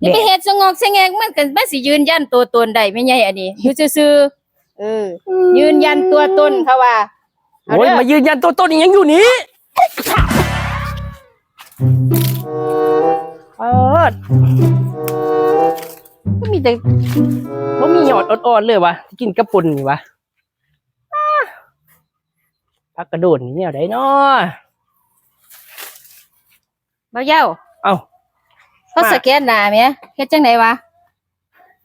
นี่ไปเฮ็ดสงอกสงแงกมันก็มันสิยืนยันตัวตนได้ไม่ใหญ่อันนี้อยู่ซื่อๆเออ ยืนยันตัวตนเขาว่าเอาโอ้ยเด้อมายืนยันตัวตนอีกยังอยู่นี้เออก็มีแต่บ่มีหยอดอ่อนๆเลยวะที่กินกระปุ่นนี่วะอ้าพักกระโดดนี่แนวใดเนาะบ่เย้าเอ้า เขาสแกนหน้าแหมเฮ็ดจังไดวะ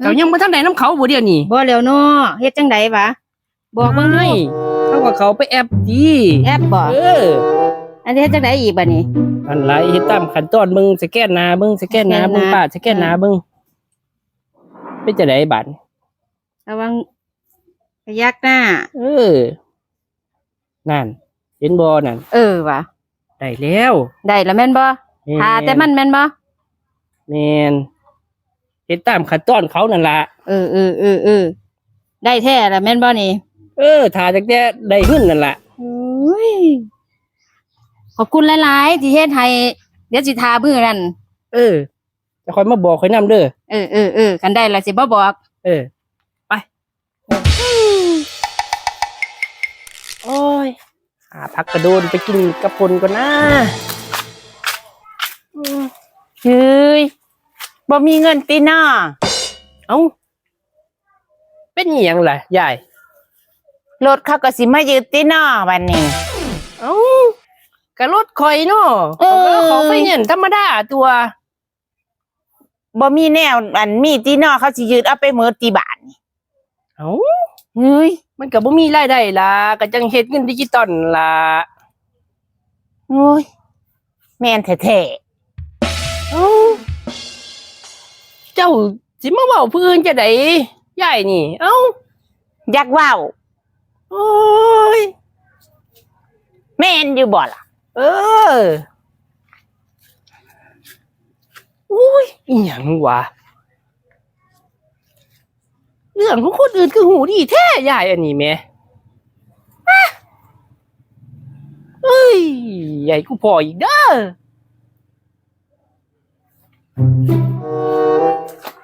เขายังบ่ทันได้น้ำเขาบ่เดียวนี่บ่แล้วเนาะเฮ็ดจังไดวะบอกเบิ่งดูไม่เขาว่าเขาไปแอบดีแอปบ่เอออันนี้เฮ็ดจังไดอีกบัดนี้อันไรเฮ็ดตามขั้นตอนมึงสแกนหน้ามึงสแกนหน้าสแกนหน้ามึงป้าสแกนหน้ามึงเป็นจะไดบัดระวังพยักหน้า เออ นั่น เห็นบอนั่น เออว่ะได้แล้ว ได้แล้วแม่นบ่ทาแต่มันแม่นบ่ แมนเห็นตามขั้นตอนเขานั่นละเออเออเออเออได้แท้แล้วแม่นบ่นี่เออถ่าจากแต่ได้หึ้นนั่นละโอ้ยขอบคุณหลายๆที่เฮ็ดให้เดี๋ยวสิทามื้อนั้นเออจะคอยมาบอกคอยนำเด้อเออเออเออกันได้แล้วสิบ่บอก เออ ไป โอ้ยหาพักกระโดนไปกินกระพนก่อนนะเฮ้ย บ่มีเงินตีหน้า เอ้า เป็นอหยังล่ะยายรถเขาก็สิมายืดตีหน้าวันนี้ เอ้ากระรถคอยเนาะเออเขาไฟเงินธรรมดาตัวบ่มีแนวอันมีตีหน้าเขาสิยืดเอาไปเมิดตีบาทนี่เอ้าเฮ้ยมันก็บ่มีรายได้ล่ะก็จังเฮ็ดเงินดิจิตอลล่ะ โอ้ยแม่นแท้เเจ้าสิมาเว้าผู้อื่นจะได้ยายนี่ เอ้าๆอยากเว้าโอ้ยแม่นอยู่บ่ล่ะ เอออุ้ยอีหยังวะเรื่องของคนอื่นคือหูดีแท้ยายอันนี้แหม่อะเอ้ย ใหญ่กูพออีกเด้อ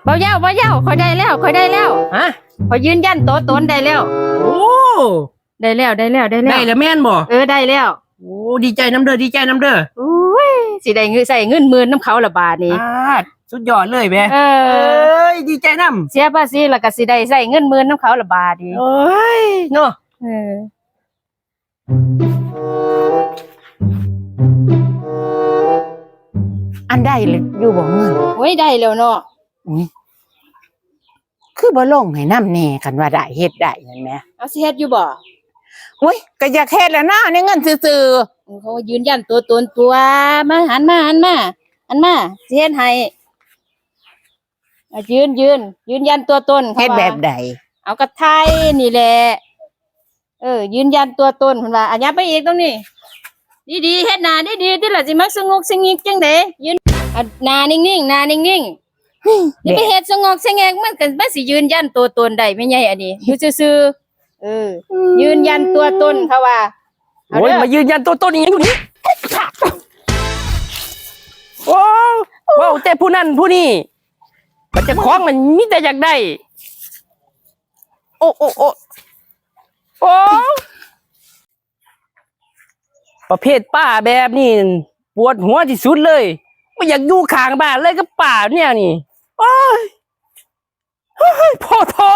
บ่เย้าบ่เย้าข่อยได้แล้วข่อยได้แล้วฮะข่อยยืนยันตัวตนได้แล้ว โอ้ได้แล้วได้แล้วได้แล้ว ได้แล้วแม่นบ่เออได้แล้ว โอ้ดีใจน้ำเด้อดีใจน้ำเด้ออุ้ยสิได้เงินใส่เงินหมื่นน้ำเขาละบาทนี่อาดสุดยอดเลยแม่เอเออ้ยดีใจน้เสียภาษีแล้วก็สิได้ใส่เงินหมื่นน้ำเขาละบาทนี่ำเอ้ยเนาะเออ อันได้เลยอยู่บ่เงินโอ้ยได้แล้วเนาะคือบ่ลงให้น้ำแน่กันว่าได้เฮ็ดได้นั่นแหมเอาสิเฮ็ดอยู่บ่โอ้ยก็อยากเฮ็ดแล้วนะในเงินซื่อเขายืนยันตัวตนตัวมาหันมาหันมาหันมาสิเฮ็ดให้อะยืนยืน ยืนยันตัวตนๆขาเฮ็ดว่าแบบใดเอากระไทยนี่แหละเออ ยืนยันตัวตนเพิ่นว่าอันยับไปอีกตรงนี้ดีๆเฮ็ดหน้าดีๆที่ละสิมักสงบสงิกจังไดยืน อะหน้านิ่งๆหน้านิ่งๆนี่ไปเฮ็ดสงบสงกมันก็มันสิยืนยันตัวตนได้ไม่ใหญ่อันนี้อยู่ซื่อๆเออ ยืนยันตัวตนเขาว่าเโอ้ยเด้มายืนยันตัวตนอีกอย่างอยู่นี่โอ้ว้าวแต่ผู้นั้นผู้นี้มันจะคล้องมันมีแต่อยากได้ โอ้โอ้โอ้โอ้ประเภทป้าแบบนี้ปวดหัวที่สุดเลย ไม่อยากอยู่ข้างบ้านเลยก็ป่าเนี่ยนี่โอ้ยพ่อท้อ